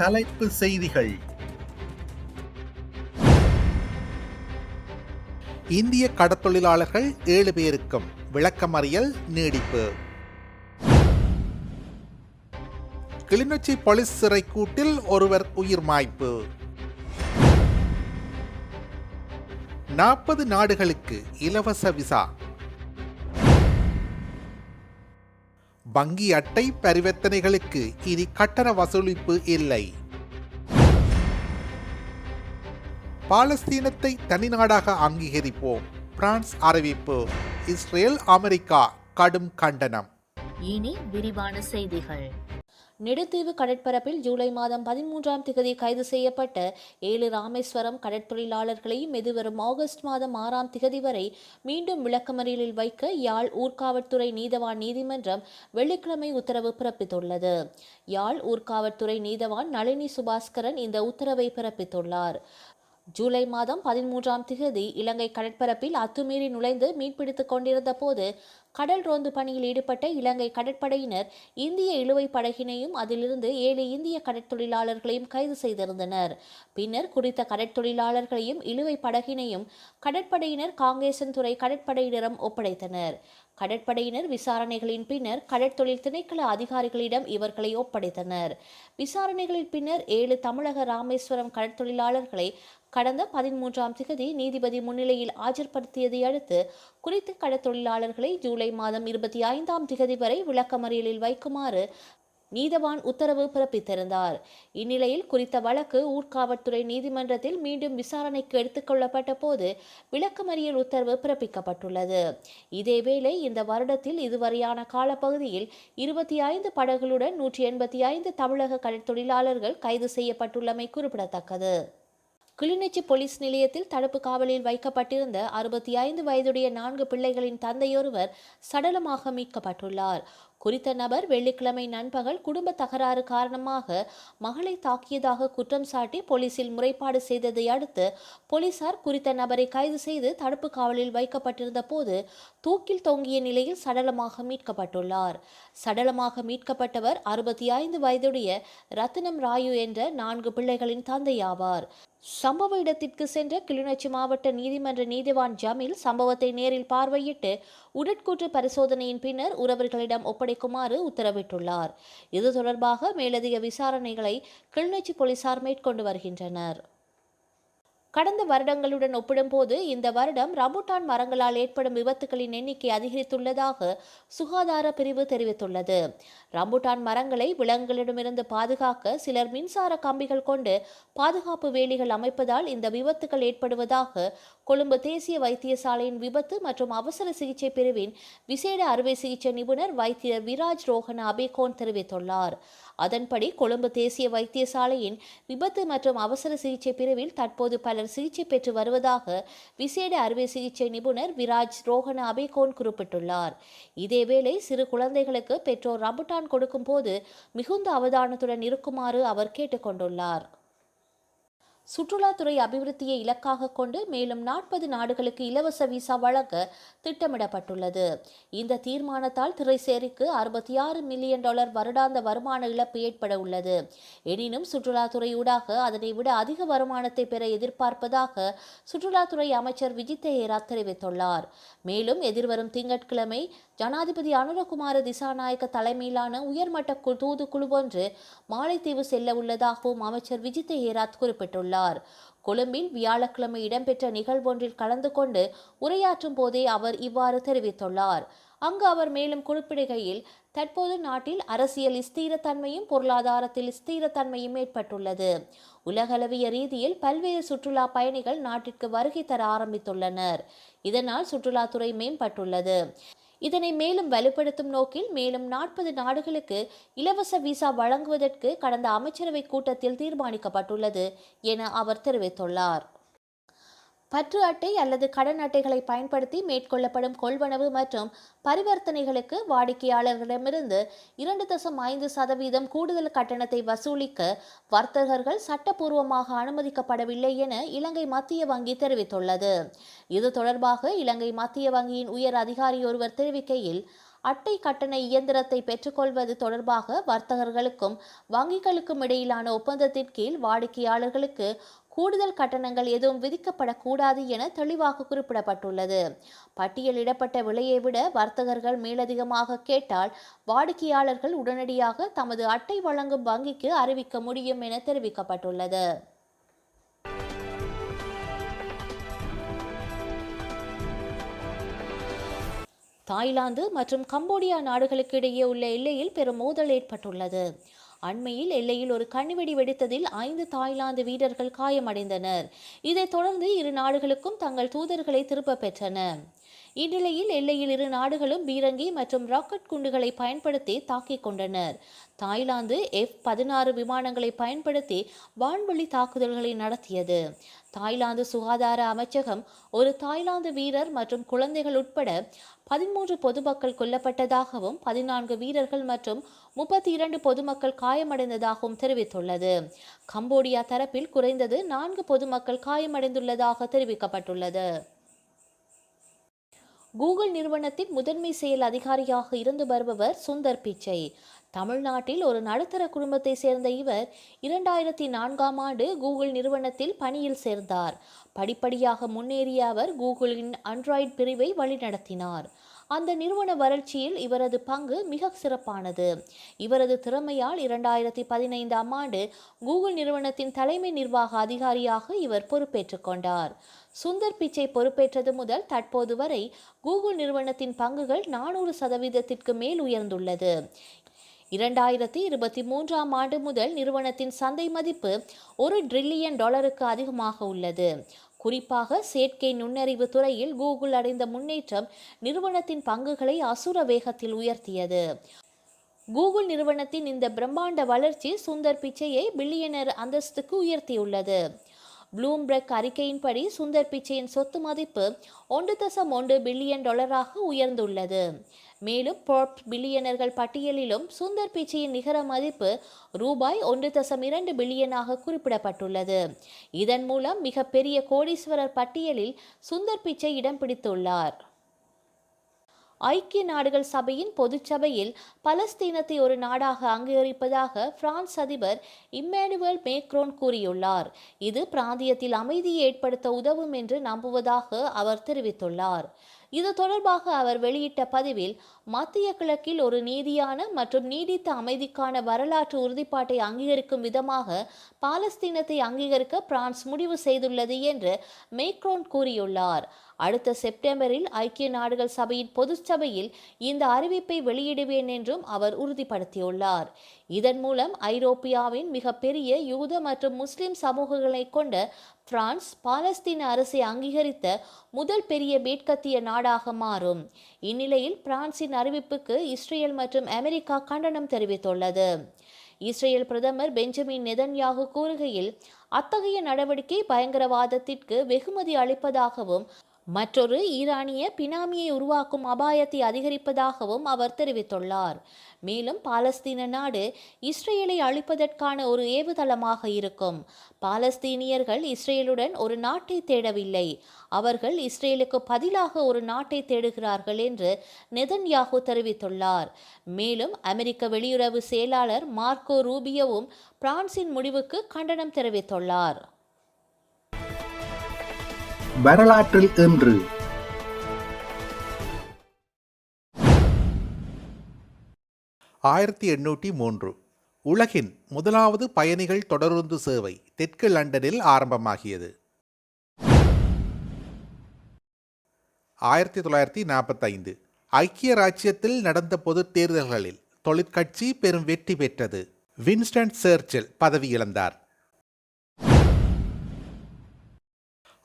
தலைப்பு செய்திகள். இந்திய கடத்தொழிலாளர்கள் ஏழு பேருக்கும் விளக்கமறியல் நீடிப்பு. கிளிநொச்சி போலீஸ் சிறை கூட்டில் ஒருவர் உயிர் மாய்ப்பு. நாற்பது நாடுகளுக்கு இலவச விசா. வங்கி அட்டை பரிவர்த்தனைகளுக்கு இனி கட்டண வசூலிப்பு இல்லை. பாலஸ்தீனத்தை தனிநாடாக அங்கீகரிப்போம். பிரான்ஸ் அறிவிப்பு. இஸ்ரேல் அமெரிக்கா கடும் கண்டனம். இனி விரிவான செய்திகள். நெடுத்தீவு கடற்பரப்பில் ஜூலை மாதம் பதிமூன்றாம் திகதி கைது செய்யப்பட்ட ஏழு ராமேஸ்வரம் கடற்தொழிலாளர்களையும் எதிர்வரும் ஆகஸ்ட் மாதம் ஆறாம் திகதி வரை மீண்டும் விளக்கமறியலில் வைக்க யாழ் ஊர்காவற்துறை நீதவான் நீதிமன்றம் வெள்ளிக்கிழமை உத்தரவு பிறப்பித்துள்ளது. யாழ் ஊர்காவற்துறை நீதவான் நளினி சுபாஸ்கரன் இந்த உத்தரவை பிறப்பித்துள்ளார். ஜூலை மாதம் பதிமூன்றாம் திகதி இலங்கை கடற்பரப்பில் அத்துமீறி நுழைந்து மீன்பிடித்துக் கொண்டிருந்த போது கடல் ரோந்து பணியில் ஈடுபட்ட இலங்கை கடற்படையினர் இந்திய இழுவை படகினையும் அதிலிருந்து ஏழு இந்திய கடற்தொழிலாளர்களையும் கைது செய்திருந்தனர். பின்னர் குறித்த கடற்தொழிலாளர்களையும் இழுவை படகினையும் கடற்படையினர் காங்கேசன் துறை கடற்படையினரிடம் ஒப்படைத்தனர். கடற்படையினர் விசாரணைகளின் பின்னர் கடற்தொழில் திணைக்கள அதிகாரிகளிடம் இவர்களை ஒப்படைத்தனர். விசாரணைகளின் பின்னர் ஏழு தமிழக ராமேஸ்வரம் கடற்தொழிலாளர்களை கடந்த பதிமூன்றாம் திகதி நீதிபதி முன்னிலையில் ஆஜர்படுத்தியதை அடுத்து குறித்த கடற்தொழிலாளர்களை ஜூலை மாதம் இருபத்தி ஐந்தாம் திகதி வரை விளக்கமறியலில் வைக்குமாறு நீதவான் உத்தரவு பிறப்பித்திருந்தார். இந்நிலையில் குறித்த வழக்கு ஊர்காவற்துறை நீதிமன்றத்தில் மீண்டும் விசாரணைக்கு எடுத்துக்கொள்ளப்பட்ட போது விளக்கமறியல் உத்தரவு பிறப்பிக்கப்பட்டுள்ளது. இதேவேளை இந்த வருடத்தில் இதுவரையான காலப்பகுதியில் இருபத்தி ஐந்து படகுகளுடன் நூற்றி எண்பத்தி ஐந்து தமிழக கடற்தொழிலாளர்கள் கைது செய்யப்பட்டுள்ளமை குறிப்பிடத்தக்கது. கிளிநொச்சி போலீஸ் நிலையத்தில் தடுப்பு காவலில் வைக்கப்பட்டிருந்த அறுபத்தி ஐந்து வயதுடைய நான்கு பிள்ளைகளின் தந்தையொருவர் சடலமாக மீட்கப்பட்டுள்ளார். குறித்த நபர் வெள்ளிக்கிழமை நண்பகல் குடும்ப தகராறு காரணமாக மகளை தாக்கியதாக குற்றம் சாட்டி போலீசில் முறைப்பாடு செய்ததை அடுத்து போலீசார் குறித்த நபரை கைது செய்து தடுப்பு காவலில் வைக்கப்பட்டிருந்த போது தூக்கில் தொங்கிய நிலையில் சடலமாக மீட்கப்பட்டுள்ளார். சடலமாக மீட்கப்பட்டவர் அறுபத்தி ஐந்து வயதுடைய ரத்தினம் ராயு என்ற நான்கு பிள்ளைகளின் தந்தையாவார். சம்பவ இடத்திற்கு சென்ற கிளிநொச்சி மாவட்ட நீதிமன்ற நீதிவான் ஜமீல் சம்பவத்தை நேரில் பார்வையிட்டு உடற்கூற்று பரிசோதனையின் பின்னர் உறவர்களிடம் ஒப்படைக்குமாறு உத்தரவிட்டுள்ளார். இது தொடர்பாக மேலதிக விசாரணைகளை கிளிநொச்சி போலீசார் மேற்கொண்டு வருகின்றனர். கடந்த வருடங்களுடன் ஒப்பிடும்போது இந்த வருடம் ரம்புட்டான் மரங்களால் ஏற்படும் விபத்துகளின் எண்ணிக்கை அதிகரித்துள்ளதாக சுகாதார பிரிவு தெரிவித்துள்ளது. ரம்புட்டான் மரங்களை விலங்குகளிடமிருந்து பாதுகாக்க சிலர் மின்சார கம்பிகள் கொண்டு பாதுகாப்பு வேலிகள் அமைப்பதால் இந்த விபத்துகள் ஏற்படுவதாக கொழும்பு தேசிய வைத்தியசாலையின் விபத்து மற்றும் அவசர சிகிச்சை பிரிவின் விசேட அறுவை சிகிச்சை நிபுணர் வைத்தியர் விராஜ் ரோஹன அபேகோன் தெரிவித்துள்ளார். அதன்படி கொழும்பு தேசிய வைத்தியசாலையின் விபத்து மற்றும் அவசர சிகிச்சை பிரிவில் தற்போது பலர் சிகிச்சை பெற்று வருவதாக விசேட அறுவை சிகிச்சை நிபுணர் விராஜ் ரோஹன அபேகோன் குறிப்பிட்டுள்ளார். இதேவேளை சிறு குழந்தைகளுக்கு பெற்றோர் ரம்புட்டான் கொடுக்கும் போது மிகுந்த அவதானத்துடன் இருக்குமாறு அவர் கேட்டுக்கொண்டுள்ளார். சுற்றுலாத்துறை அபிவிருத்தியை இலக்காக கொண்டு மேலும் நாற்பது நாடுகளுக்கு இலவச விசா வழங்க திட்டமிடப்பட்டுள்ளது. இந்த தீர்மானத்தால் திரைசேரிக்கு அறுபத்தி ஆறு மில்லியன் டாலர் வருடாந்த வருமான இழப்பு ஏற்பட உள்ளது. எனினும் சுற்றுலாத்துறை ஊடாக அதனை விட அதிக வருமானத்தை பெற எதிர்பார்ப்பதாக சுற்றுலாத்துறை அமைச்சர் விஜித் ஹேரா தெரிவித்துள்ளார். மேலும் எதிர்வரும் திங்கட்கிழமை ஜனாதிபதி அனுரகுமார திசாநாயக்க தலைமையிலான உயர்மட்ட கு- தூதுக்குழு ஒன்று மாலைத்தீவு செல்ல உள்ளதாகவும் அமைச்சர் விஜித் ஹேராத் குறிப்பிட்டுள்ளார். கொழும்பில் வியாழக்கிழமை இடம்பெற்ற நிகழ்வொன்றில் கலந்து கொண்டு உரையாற்றும் போதே அவர் இவ்வாறு தெரிவித்துள்ளார். அங்கு அவர் மேலும் குறிப்பிடுகையில் தற்போது நாட்டில் அரசியல் ஸ்திரத்தன்மையும் பொருளாதாரத்தில் ஸ்திரத்தன்மையும் ஏற்பட்டுள்ளது. உலகளவிய ரீதியில் பல்வேறு சுற்றுலா பயணிகள் நாட்டிற்கு வருகை தர ஆரம்பித்துள்ளனர். இதனால் சுற்றுலாத்துறை மேம்பட்டுள்ளது. இதனை மேலும் வலுப்படுத்தும் நோக்கில் மேலும் நாற்பது நாடுகளுக்கு இலவச விசா வழங்குவதற்கு கடந்த அமைச்சரவை கூட்டத்தில் தீர்மானிக்கப்பட்டுள்ளது என அவர் தெரிவித்துள்ளார். பற்று அட்டை அல்லது கடன் அட்டைகளை பயன்படுத்தி மேற்கொள்ளப்படும் கொள்வனவு மற்றும் பரிவர்த்தனைகளுக்கு வாடிக்கையாளர்களிடமிருந்து இரண்டு தசம் ஐந்து சதவீதம் கூடுதல் கட்டணத்தை வசூலிக்க வர்த்தகர்கள் சட்டப்பூர்வமாக அனுமதிக்கப்படவில்லை என இலங்கை மத்திய வங்கி தெரிவித்துள்ளது. இது தொடர்பாக இலங்கை மத்திய வங்கியின் உயர் அதிகாரி ஒருவர் தெரிவிக்கையில் அட்டை கட்டண இயந்திரத்தை பெற்றுக்கொள்வது தொடர்பாக வர்த்தகர்களுக்கும் வங்கிகளுக்கும் இடையிலான ஒப்பந்தத்தின் கீழ் வாடிக்கையாளர்களுக்கு கூடுதல் கட்டணங்கள் எதுவும் விதிக்கப்படக்கூடாது என தெளிவாக குறிப்பிடப்பட்டுள்ளது. பட்டியலிடப்பட்ட விலையை விட வர்த்தகர்கள் மேலதிகமாக கேட்டால் வாடிக்கையாளர்கள் உடனடியாக தமது அட்டை வழங்கும் வங்கிக்கு அறிவிக்க முடியும் என தெரிவிக்கப்பட்டுள்ளது. தாய்லாந்து மற்றும் கம்போடியா நாடுகளுக்கு இடையே உள்ள எல்லையில் பெரும் மோதல் ஏற்பட்டுள்ளது. அண்மையில் எல்லையில் ஒரு கண்ணிவெடி வெடித்ததில் ஐந்து தாய்லாந்து வீரர்கள் காயமடைந்தனர். இதைத் தொடர்ந்து இரு நாடுகளுக்கும் தங்கள் தூதர்களை திரும்பப் பெற்றன இந்நிலையில் எல்லையில் இரு நாடுகளும் பீரங்கி மற்றும் ராக்கெட் குண்டுகளை பயன்படுத்தி தாக்கிக் கொண்டனர். தாய்லாந்து எஃப் பதினாறு விமானங்களை பயன்படுத்தி வான்வெளி தாக்குதல்களை நடத்தியது. தாய்லாந்து சுகாதார அமைச்சகம் ஒரு தாய்லாந்து வீரர் மற்றும் குழந்தைகள் உட்பட பதிமூன்று பொதுமக்கள் கொல்லப்பட்டதாகவும் பதினான்கு வீரர்கள் மற்றும் முப்பத்தி இரண்டு பொதுமக்கள் காயமடைந்ததாகவும் தெரிவித்துள்ளது. கம்போடியா தரப்பில் குறைந்தது நான்கு பொதுமக்கள் காயமடைந்துள்ளதாக தெரிவிக்கப்பட்டுள்ளது. கூகுள் நிறுவனத்தின் முதன்மை செயல் அதிகாரியாக இருந்து வருபவர் சுந்தர் பிச்சை. தமிழ்நாட்டில் ஒரு நடுத்தர குடும்பத்தை சேர்ந்த இவர் இரண்டாயிரத்தி நான்காம் ஆண்டு கூகுள் நிறுவனத்தில் பணியில் சேர்ந்தார். படிப்படியாக முன்னேறிய அவர் கூகுளின் அண்ட்ராய்டு பிரிவை வழிநடத்தினார். அந்த நிறுவன வளர்ச்சியில் இவரது பங்கு மிக சிறப்பானது. இவரது திறமையால் இரண்டாயிரத்தி பதினைந்தாம் ஆண்டு கூகுள் நிறுவனத்தின் தலைமை நிர்வாக அதிகாரியாக இவர் பொறுப்பேற்றுக் கொண்டார். சுந்தர் பிச்சை பொறுப்பேற்றது முதல் தற்போது வரை கூகுள் நிறுவனத்தின் பங்குகள் நானூறு சதவீதத்திற்கு மேல் உயர்ந்துள்ளது. இரண்டாயிரத்தி இருபத்தி மூன்றாம் ஆண்டு முதல் நிறுவனத்தின் சந்தை மதிப்பு ஒரு ட்ரில்லியன் டாலருக்கு அதிகமாக உள்ளது. குறிப்பாக செயற்கை நுண்ணறிவு துறையில் கூகுள் அடைந்த முன்னேற்றம் நிறுவனத்தின் பங்குகளை அசுர வேகத்தில் உயர்த்தியது. கூகுள் நிறுவனத்தின் இந்த பிரம்மாண்ட வளர்ச்சி சுந்தர் பிச்சையை பில்லியனர் அந்தஸ்துக்கு உயர்த்தியுள்ளது. ப்ளூம்பெர்க் அறிக்கையின்படி சுந்தர் பிச்சையின் சொத்து மதிப்பு ஒன்று தசம் ஒன்று பில்லியன் டாலராக உயர்ந்துள்ளது. மேலும் போர்ப் பில்லியனர்கள் பட்டியலிலும் சுந்தர் பிச்சையின் நிகர மதிப்பு ரூபாய் ஒன்று தசம் இரண்டு பில்லியனாக குறிப்பிடப்பட்டுள்ளது. இதன் மூலம் மிகப்பெரிய கோடீஸ்வரர் பட்டியலில் சுந்தர் பிச்சை இடம் பிடித்துள்ளார். ஐக்கிய நாடுகள் சபையின் பொதுச்சபையில் பலஸ்தீனத்தை ஒரு நாடாக அங்கீகரிப்பதாக பிரான்ஸ் அதிபர் இம்மானுவேல் மேக்ரோன் கூறியுள்ளார். இது பிராந்தியத்தில் அமைதியை ஏற்படுத்த உதவும் என்று நம்புவதாக அவர் தெரிவித்துள்ளார். இது தொடர்பாக அவர் வெளியிட்ட பதிவில் மத்திய கிழக்கில் ஒரு நீதியான மற்றும் நீடித்த அமைதிக்கான வரலாற்று உறுதிப்பாட்டை அங்கீகரிக்கும் விதமாக பாலஸ்தீனத்தை அங்கீகரிக்க பிரான்ஸ் முடிவு செய்துள்ளது என்று மேக்ரோன் கூறியுள்ளார். அடுத்த செப்டம்பரில் ஐக்கிய நாடுகள் சபையின் பொதுச்சபையில் இந்த அறிவிப்பை வெளியிடுவேன் என்றும் அவர் உறுதிப்படுத்தியுள்ளார். இதன் மூலம் ஐரோப்பியாவின் மிகப்பெரிய யூத மற்றும் முஸ்லிம் சமூகங்களை கொண்ட பிரான்ஸ் பாலஸ்தீன அரசை அங்கீகரித்த முதல் பெரிய மேற்கத்திய நாடாக மாறும். இந்நிலையில் பிரான்சின் அறிவிப்புக்கு இஸ்ரேல் மற்றும் அமெரிக்கா கண்டனம் தெரிவித்துள்ளது. இஸ்ரேல் பிரதமர் பெஞ்சமின் நெதன்யாகு கூறுகையில் அத்தகைய நடவடிக்கை பயங்கரவாதத்திற்கு வெகுமதி அளிப்பதாகவும் மற்றொரு ஈரானிய பினாமியை உருவாக்கும் அபாயத்தை அதிகரிப்பதாகவும் அவர் தெரிவித்துள்ளார். மேலும் பாலஸ்தீன நாடு இஸ்ரேலை அழிப்பதற்கான ஒரு ஏவுதளமாக இருக்கும். பாலஸ்தீனியர்கள் இஸ்ரேலுடன் ஒரு நாட்டை தேடவில்லை. அவர்கள் இஸ்ரேலுக்கு பதிலாக ஒரு நாட்டை தேடுகிறார்கள் என்று நெதன்யாகு தெரிவித்துள்ளார். மேலும் அமெரிக்க வெளியுறவு செயலாளர் மார்க்கோ ரூபியோவும் பிரான்சின் முடிவுக்கு கண்டனம் தெரிவித்துள்ளார். வரலாற்றில் இன்று. ஆயிரத்தி எண்ணூற்றி மூன்று. உலகின் முதலாவது பயணிகள் தொடருந்து சேவை தெற்கு லண்டனில் ஆரம்பமாகியது. ஆயிரத்தி தொள்ளாயிரத்தி நாற்பத்தைந்து. ஐக்கிய ராச்சியத்தில் நடந்த பொதுத் தேர்தல்களில் தொழிற்கட்சி பெரும் வெற்றி பெற்றது. வின்ஸ்டன் சர்ச்சில் பதவி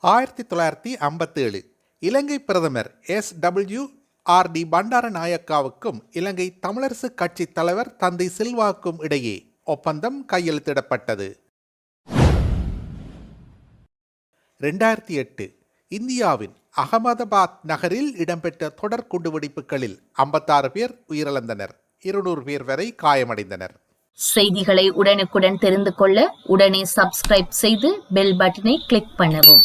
ஆயிரத்தி தொள்ளாயிரத்தி ஐம்பத்தேழு இலங்கை பிரதமர் எஸ் டபிள்யூ ஆர் டி பண்டாரநாயக்காவுக்கும் இலங்கை தமிழரசு கட்சி தலைவர் தந்தை சில்வாவுக்கும் இடையே ஒப்பந்தம் கையெழுத்திடப்பட்டது. ரெண்டாயிரத்தி எட்டு இந்தியாவின் அகமதாபாத் நகரில் இடம்பெற்ற தொடர் குண்டுவெடிப்புகளில் ஐம்பத்தாறு பேர் உயிரிழந்தனர். இருநூறு பேர் வரை காயமடைந்தனர். செய்திகளை உடனுக்குடன் தெரிந்து கொள்ள உடனே சப்ஸ்கிரைப் செய்து பெல் பட்டனை கிளிக் பண்ணவும்.